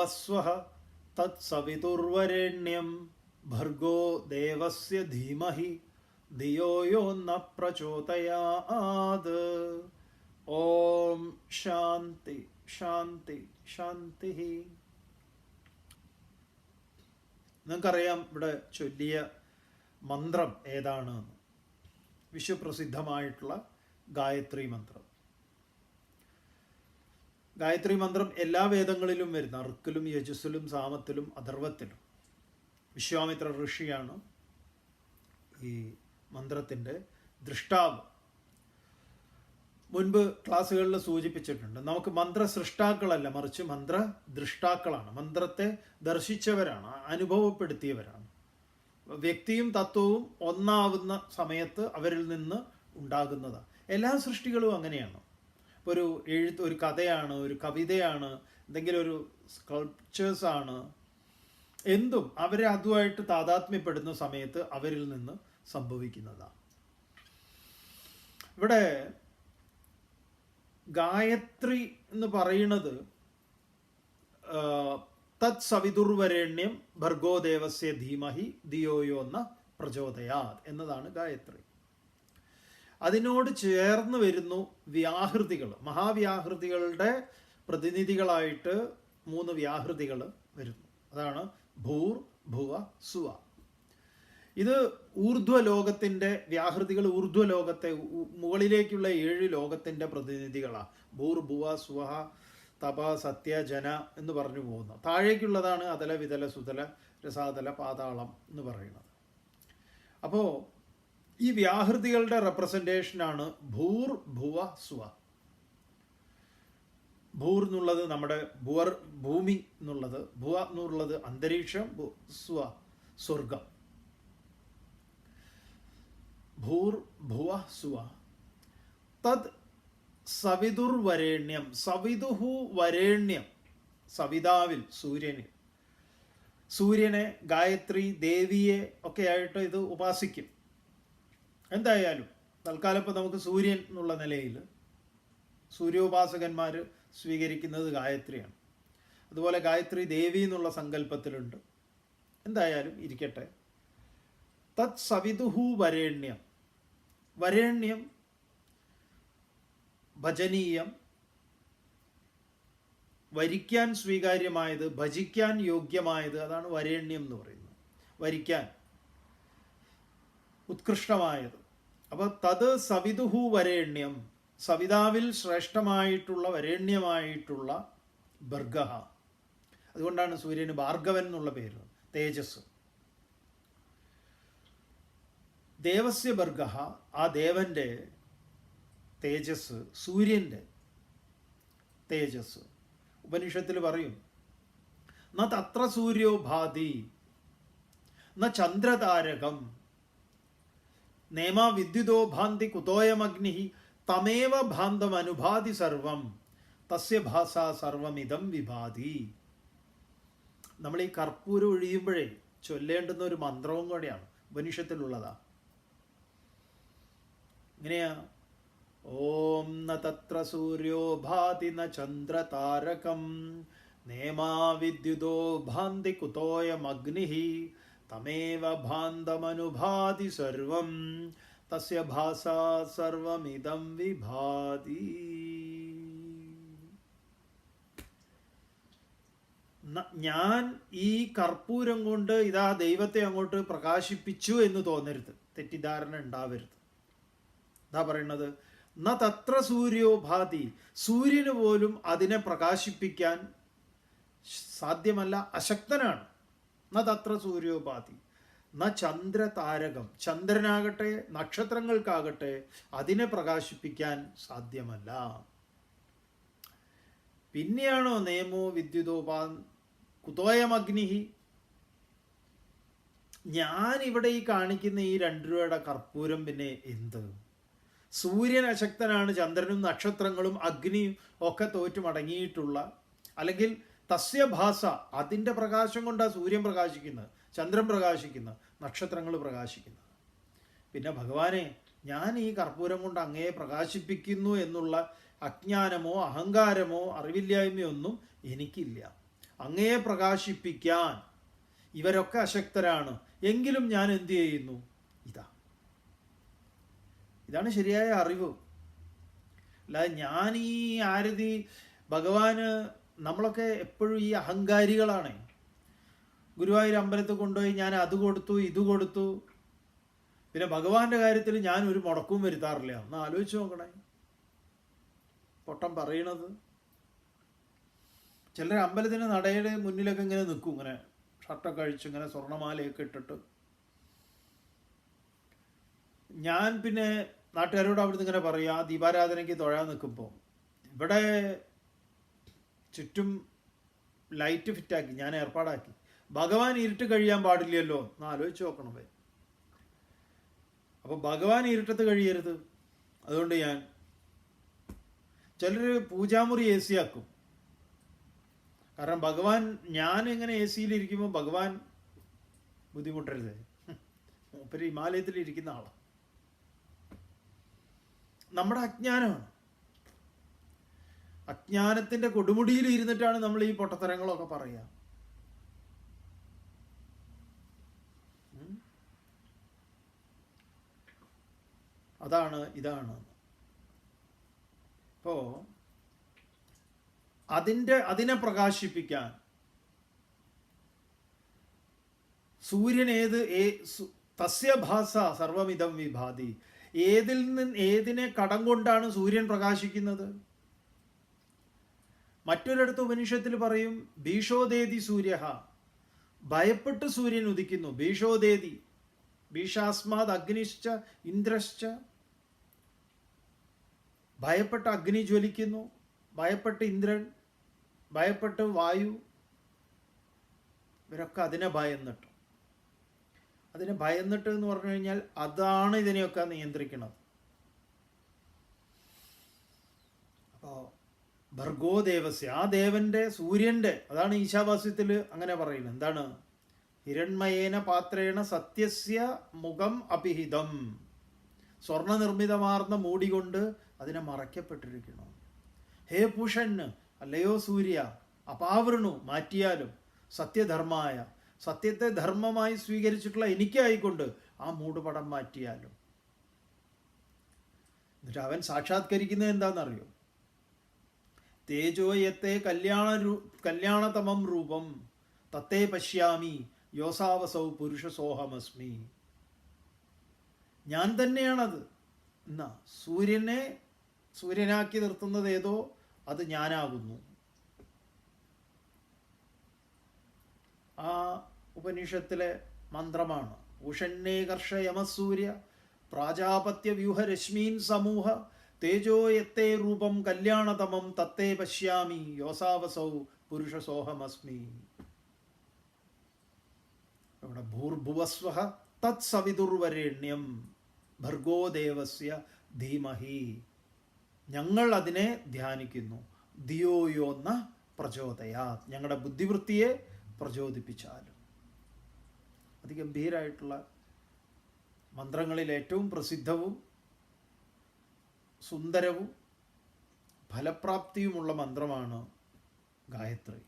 ഭൂർഭുവസ്വഹ തത്സവിതുർവരേണ്യം. ഭർഗോ ദേവസ്യ ധീമഹി ധിയോ യോ ന പ്രചോദയാത്. ഓം ശാന്തി ശാന്തി ശാന്തി. നിങ്ങൾക്കറിയാം ഇവിടെ ചൊല്ലിയ മന്ത്രം ഏതാണ് വിശ്വപ്രസിദ്ധമായിട്ടുള്ള ഗായത്രി മന്ത്രം. ഗായത്രി മന്ത്രം എല്ലാ വേദങ്ങളിലും വരുന്ന. അർക്കിലും യജസ്സിലും സാമത്തിലും അഥർവത്തിലും. വിശ്വാമിത്ര ഋഷിയാണ് ഈ മന്ത്രത്തിന്റെ ദൃഷ്ടാവ്. മുൻപ് ക്ലാസ്സുകളിൽ സൂചിപ്പിച്ചിട്ടുണ്ട് നമുക്ക് മന്ത്ര സൃഷ്ടാക്കളല്ല മറിച്ച് മന്ത്ര ദൃഷ്ടാക്കളാണ് മന്ത്രത്തെ ദർശിച്ചവരാണ് അനുഭവപ്പെടുത്തിയവരാണ്. വ്യക്തിയും തത്വവും ഒന്നാവുന്ന സമയത്ത് അവരിൽ നിന്ന് ഉണ്ടാകുന്നതാണ്. എല്ലാ സൃഷ്ടികളും അങ്ങനെയാണ്. ഇപ്പോൾ ഒരു എഴുത്ത് ഒരു കഥയാണ് ഒരു കവിതയാണ് എന്തെങ്കിലും ഒരു സ്കൾപ്ചേഴ്സ് ആണ്. എന്തും അവരെ അതുമായിട്ട് താതാത്മ്യപ്പെടുന്ന സമയത്ത് അവരിൽ നിന്ന് സംഭവിക്കുന്നതാണ്. ഇവിടെ ഗായത്രി എന്ന് പറയുന്നത് തത് സവിതുർവരേണ്യം ഭർഗോദേവസ്യ ധീമഹി ദിയോയോ എന്ന പ്രചോദയാത് എന്നതാണ് ഗായത്രി. അതിനോട് ചേർന്ന് വരുന്നു വ്യാഹൃതികൾ. മഹാവ്യാഹൃതികളുടെ പ്രതിനിധികളായിട്ട് മൂന്ന് വ്യാഹൃതികൾ വരുന്നു. അതാണ് ഭൂർ ഭുവ സുവ. ഇത് ഊർധ്വ ലോകത്തിന്റെ വ്യാഹൃതികൾ ഊർധ്വ ലോകത്തെ മുകളിലേക്കുള്ള ഏഴ് ലോകത്തിന്റെ പ്രതിനിധികളാണ് ഭൂർ ഭുവ സുവഹ തപ സത്യ ജന എന്ന് പറഞ്ഞു പോകുന്നു. താഴേക്കുള്ളതാണ് അതല വിതല സുതല രസാതല പാതാളം എന്ന് പറയുന്നത്. അപ്പോൾ ഈ വ്യാഹൃതികളുടെ റെപ്രസെന്റേഷനാണ് ഭൂർ ഭുവ സ്വ. ഭൂർ എന്നുള്ളത് നമ്മുടെ ഭുവർ ഭൂമി എന്നുള്ളത് ഭുവ എന്നുള്ളത് അന്തരീക്ഷം സ്വ സ്വർഗം. ഭൂർ ഭുവ സ്വ. തത് സവിതുർ വരേണ്യം സവിതുഹു വരേണ്യം സവിതാവിൽ സൂര്യന്. സൂര്യനെ ഗായത്രി ദേവിയെ ഒക്കെ ആയിട്ട് ഇത് ഉപാസിക്കും. എന്തായാലും തൽക്കാലം ഇപ്പോൾ നമുക്ക് സൂര്യൻ എന്നുള്ള നിലയിൽ സൂര്യോപാസകന്മാർ സ്വീകരിക്കുന്നത് ഗായത്രിയാണ്. അതുപോലെ ഗായത്രി ദേവി എന്നുള്ള സങ്കല്പത്തിലുണ്ട്. എന്തായാലും ഇരിക്കട്ടെ. തത് സവിതുഹു വരേണ്യം. വരേണ്യം ഭജനീയം. വരിക്കാൻ സ്വീകാര്യമായത് ഭജിക്കാൻ യോഗ്യമായത് അതാണ് വരേണ്യം എന്ന് പറയുന്നത്. വരിക്കാൻ. ഉത്കൃഷ്ടമായത്. അപ്പോൾ തത് സവിതുഹു വരേണ്യം സവിതാവിൽ ശ്രേഷ്ഠമായിട്ടുള്ള വരേണ്യമായിട്ടുള്ള ബർഗഹ. അതുകൊണ്ടാണ് സൂര്യന് ഭാർഗവൻ എന്നുള്ള പേര്. തേജസ്. ദേവസ്യ ബർഗഹ ആ ദേവന്റെ തേജസ് സൂര്യന്റെ തേജസ്. ഉപനിഷത്തിൽ പറയും ന തത്ര സൂര്യോ ഭാതി ന ചന്ദ്രതാരകം നേമ ഭാന്തി കുതോയമഗ്നി തമേവ ഭാന്തം അനുഭാതി സർവം. തസ്യ ഭാഷ സർവമിതം വിഭാതി. നമ്മൾ ഈ കർപ്പൂരം ഒഴിയുമ്പോഴേ ചൊല്ലേണ്ടുന്ന ഒരു മന്ത്രവും കൂടെയാണ് ഉപനിഷത്തിലുള്ളതാ. ഇങ്ങനെയാ ഓം ന തത്ര സൂര്യോ ഭാതി ന ചന്ദ്രതാരകം നേമാ വിദ്യുതോ ഭാന്തി കുതോയമഗ്നി തമേവ ഭാന്തമനുഭാതി സർവം. തസ്യ ഭാസ സർവമിതം വിഭാതി. ഞാൻ ഈ കർപ്പൂരം കൊണ്ട് ഇതാ ദൈവത്തെ അങ്ങോട്ട് പ്രകാശിപ്പിച്ചു എന്ന് തോന്നരുത്. തെറ്റിദ്ധാരണ ഉണ്ടാവരുത്. എന്താ പറയുന്നത് ന തത്ര സൂര്യോ ഭാതി സൂര്യന് പോലും അതിനെ പ്രകാശിപ്പിക്കാൻ സാധ്യമല്ല അശക്തനാണ്. ന തത്ര സൂര്യോപാധി. ന ചന്ദ്രതാരകം. ചന്ദ്രനാകട്ടെ നക്ഷത്രങ്ങൾക്കാകട്ടെ അതിനെ പ്രകാശിപ്പിക്കാൻ സാധ്യമല്ല. പിന്നെയാണോ നിയമോ വിദ്യുതോപാ കുതോയമഗ്നിഹി? ഞാൻ ഇവിടെ ഈ കാണിക്കുന്ന ഈ രണ്ട് രൂപയുടെ കർപ്പൂരം പിന്നെ എന്ത്? സൂര്യൻ അശക്തനാണ് ചന്ദ്രനും നക്ഷത്രങ്ങളും അഗ്നിയും ഒക്കെ തോറ്റുമടങ്ങിയിട്ടുള്ള അല്ലെങ്കിൽ തസ്യഭാസ അതിന്റെ പ്രകാശം കൊണ്ടാണ് സൂര്യൻ പ്രകാശിക്കുന്നത് ചന്ദ്രൻ പ്രകാശിക്കുന്നത് നക്ഷത്രങ്ങൾ പ്രകാശിക്കുന്നത്. പിന്നെ ഭഗവാനെ ഞാൻ ഈ കർപ്പൂരം കൊണ്ട് അങ്ങയെ പ്രകാശിപ്പിക്കുന്നു എന്നുള്ള അജ്ഞാനമോ അഹങ്കാരമോ അറിവില്ലായ്മയോ ഒന്നും എനിക്കില്ല. അങ്ങയെ പ്രകാശിപ്പിക്കാൻ ഇവരൊക്കെ അശക്തരാണ്. എങ്കിലും ഞാൻ എന്തു ചെയ്യുന്നു? ഇതാ. ഇതാണ് ശരിയായ അറിവ്. അല്ലാതെ ഞാൻ ഈ ആരതി ഭഗവാന് നമ്മളൊക്കെ എപ്പോഴും ഈ അഹങ്കാരികളാണ്. ഗുരുവായൂർ അമ്പലത്തിൽ കൊണ്ടുപോയി ഞാൻ അത് കൊടുത്തു ഇത് കൊടുത്തു. പിന്നെ ഭഗവാന്റെ കാര്യത്തിൽ ഞാൻ ഒരു മുടക്കവും വരുത്താറില്ല. ഒന്ന് ആലോചിച്ച് നോക്കണേ. പൊട്ടം പറയണത്. ചിലർ അമ്പലത്തിന് നടയുടെ മുന്നിലൊക്കെ ഇങ്ങനെ നിൽക്കും. ഇങ്ങനെ ഷർട്ടൊക്കെ അഴിച്ച് ഇങ്ങനെ സ്വർണമാലയൊക്കെ ഇട്ടിട്ട്. ഞാൻ പിന്നെ നാട്ടുകാരോട് അവിടുന്ന് ഇങ്ങനെ പറയും ആ ദീപാരാധനയ്ക്ക് തൊഴാൻ നിൽക്കുമ്പോൾ. ഇവിടെ ചുറ്റും ലൈറ്റ് ഫിറ്റാക്കി ഞാൻ ഏർപ്പാടാക്കി. ഭഗവാൻ ഇരുട്ട് കഴിയാൻ പാടില്ലല്ലോ. എന്ന് ആലോചിച്ച് നോക്കണം വേ അപ്പോൾ ഭഗവാൻ ഇരുട്ടത്ത് കഴിയരുത്. അതുകൊണ്ട് ഞാൻ ചിലർ പൂജാമുറി എ സി ആക്കും കാരണം ഭഗവാൻ ഞാൻ ഇങ്ങനെ എ സിയിലിരിക്കുമ്പോൾ ഭഗവാൻ ബുദ്ധിമുട്ടരുത്. മൂപ്പര് ഹിമാലയത്തിൽ ഇരിക്കുന്ന ആളാണ് നമ്മുടെ അജ്ഞാനമാണ്. അജ്ഞാനത്തിന്റെ കൊടുമുടിയിൽ ഇരുന്നിട്ടാണ് നമ്മൾ ഈ പൊട്ടത്തരങ്ങളൊക്കെ പറയുക. അതാണ് ഇതാണ്. ഇപ്പോ അതിന്റെ അതിനെ പ്രകാശിപ്പിക്കാൻ സൂര്യൻ ഏത് ഏ തസ്യഭാസ തസ്യ ഭാസ സർവമിതം വിഭാതി. ഏതിൽ നിന്ന് ഏതിനെ കടം കൊണ്ടാണ് സൂര്യൻ പ്രകാശിക്കുന്നത്? മറ്റൊരിടത്ത് ഉപനിഷത്തിൽ പറയും ഭീഷോദേതി സൂര്യ ഭയപ്പെട്ട് സൂര്യൻ ഉദിക്കുന്നു. ഭീഷോദേതി ഭീഷാസ്മാത് അഗ്നിശ്ച ഇന്ദ്രശ്ച. ഭയപ്പെട്ട് അഗ്നി ജ്വലിക്കുന്നു. ഭയപ്പെട്ട് ഇന്ദ്രൻ ഭയപ്പെട്ട് വായു. ഇവരൊക്കെ അതിനെ ഭയന്നിട്ട്. അതിനെ ഭയന്നിട്ട് എന്ന് പറഞ്ഞു കഴിഞ്ഞാൽ അതാണ് ഇതിനെയൊക്കെ നിയന്ത്രിക്കുന്നത് അപ്പോൾ ഭർഗോ ദേവസ്യ. ആ ദേവന്റെ സൂര്യന്റെ അതാണ് ഈശാവാസ്യത്തിൽ അങ്ങനെ പറയുന്നത്. എന്താണ്? ഹിരൺമയേന പാത്രേണ സത്യസ്യ മുഖം അപിഹിതം സ്വർണ നിർമ്മിതമാർന്ന മൂടി കൊണ്ട് അതിനെ മറയ്ക്കപ്പെട്ടിരിക്കണം ഹേ പൂഷൻ അല്ലയോ സൂര്യ അപാവൃണു മാറ്റിയാലും സത്യധർമായ സത്യത്തെ ധർമ്മമായി സ്വീകരിച്ചിട്ടുള്ള എനിക്കായിക്കൊണ്ട് ആ മൂടുപടം മാറ്റിയാലും. എന്നിട്ട് അവൻ സാക്ഷാത്കരിക്കുന്നത് എന്താണെന്നറിയോ? തേജോയത്തെ കല്യാണ കല്യാണതമം രൂപം തത്തേ പശ്യാമി യോസാവസൗ പുരുഷസോഹമസ്മി. ഞാൻ തന്നെയാണത്. എന്നാ സൂര്യനെ സൂര്യനാക്കി നിർത്തുന്നത് ഏതോ അത് ഞാനാകുന്നു. ആ ഉപനിഷത്തിലെ മന്ത്രമാണ് ഉഷന്നേ കർഷ യമസൂര്യ പ്രാജാപത്യ വ്യൂഹരശ്മീൻ സമൂഹ തേജോയത്തെ രൂപം കല്യാണതമം തത്തേ പശ്യാമി. യോസാവസൗ പുരുഷസോഹമസ്മി. ഇവിടെ ഭൂർഭുവസ്വ തത് സവിതുർവരേണ്യം. ഭർഗോദേവസ്യ ധീമഹി. ഞങ്ങൾ അതിനെ ധ്യാനിക്കുന്നു. ദിയോയോന്ന പ്രചോദയാ ഞങ്ങളുടെ ബുദ്ധിവൃത്തിയെ പ്രചോദിപ്പിച്ചാലും. അതിഗംഭീരായിട്ടുള്ള മന്ത്രങ്ങളിൽ ഏറ്റവും പ്രസിദ്ധവും സുന്ദരവും ഫലപ്രാപ്തിയുമുള്ള മന്ത്രമാണ് ഗായത്രി.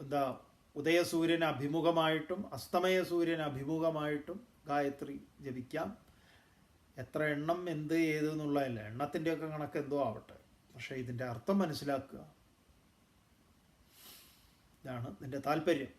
എന്താ ഉദയസൂര്യന് അഭിമുഖമായിട്ടും അസ്തമയ സൂര്യന് അഭിമുഖമായിട്ടും ഗായത്രി ജപിക്കാം. എത്ര എണ്ണം എന്ത് ഏത് എന്നുള്ളതല്ല എണ്ണത്തിന്റെയൊക്കെ കണക്ക് എന്തോ ആവട്ടെ. പക്ഷേ ഇതിന്റെ അർത്ഥം മനസ്സിലാക്കുക. ഇതാണ് ഇതിന്റെ താല്പര്യം.